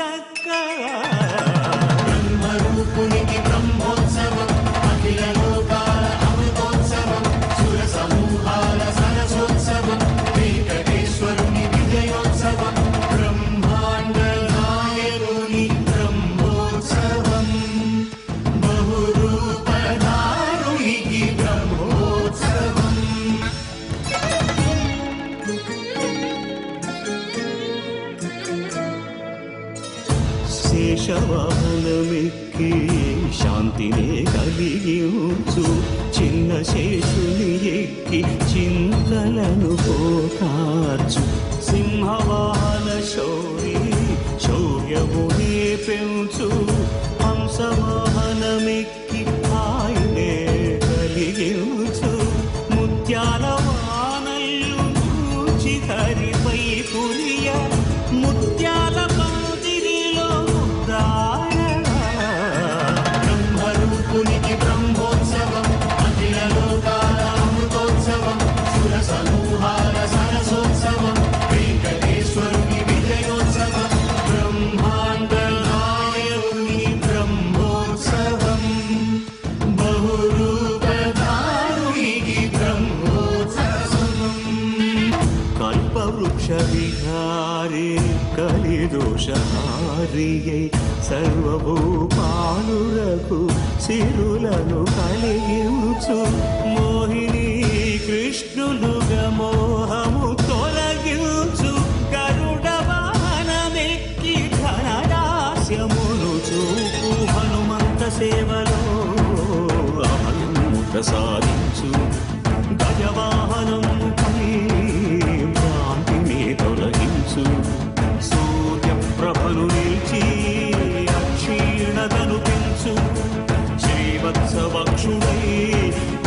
చక్క బ్రహ్మ బ్రహ్మరూపునికి బ్రహ్మ శేషవాహనమెక్కి శాంతినే కలిగించు. చిన్న శేషుని ఎక్కి చింతలను పోకార్చు కల్పవృక్ష విహారే కలిదోషహారియై సర్వభూపాలులకు సిరులను కలిగించు. మోహిని కృష్ణులుగా మోహము తొలగించు. గరుడ వాహనమెక్కి ఘనరాస్యమును చూపు. హనుమంత సేవలో అభయము ప్రసాదించు naturally